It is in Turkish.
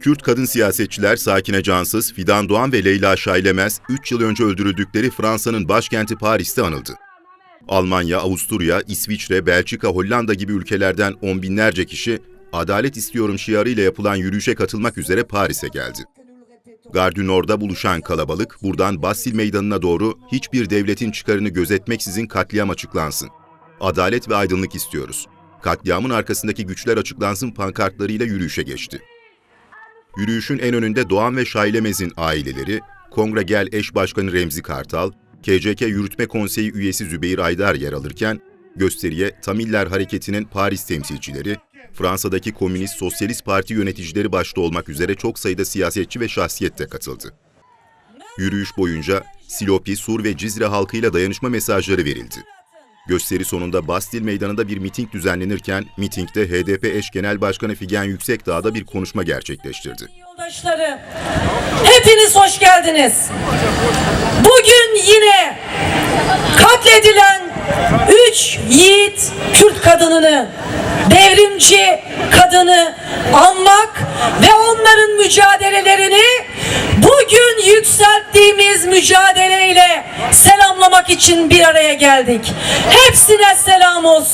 Kürt kadın siyasetçiler Sakine Cansız, Fidan Doğan ve Leyla Şailemez 3 yıl önce öldürüldükleri Fransa'nın başkenti Paris'te anıldı. Almanya, Avusturya, İsviçre, Belçika, Hollanda gibi ülkelerden on binlerce kişi adalet istiyorum şiarıyla yapılan yürüyüşe katılmak üzere Paris'e geldi. Nord'da buluşan kalabalık buradan Bastil Meydanı'na doğru hiçbir devletin çıkarını gözetmeksizin katliam açıklansın. Adalet ve aydınlık istiyoruz. Katliamın arkasındaki güçler açıklansın pankartlarıyla yürüyüşe geçti. Yürüyüşün en önünde Doğan ve Şailemez'in aileleri, Kongre Gel eş başkanı Remzi Kartal, KCK Yürütme Konseyi üyesi Zübeyir Aydar yer alırken, gösteriye Tamiller Hareketi'nin Paris temsilcileri, Fransa'daki Komünist Sosyalist Parti yöneticileri başta olmak üzere çok sayıda siyasetçi ve şahsiyet de katıldı. Yürüyüş boyunca Silopi, Sur ve Cizre halkıyla dayanışma mesajları verildi. Gösteri sonunda Bastil Meydanı'nda bir miting düzenlenirken, mitingde HDP eş genel başkanı Figen Yüksekdağ bir konuşma gerçekleştirdi. Yoldaşları, hepiniz hoş geldiniz. Bugün yine katledilen üç yiğit Kürt kadınını, devrimci kadını anmak ve onların mücadelelerini mücadeleyle selamlamak için bir araya geldik. Hepsine selam olsun.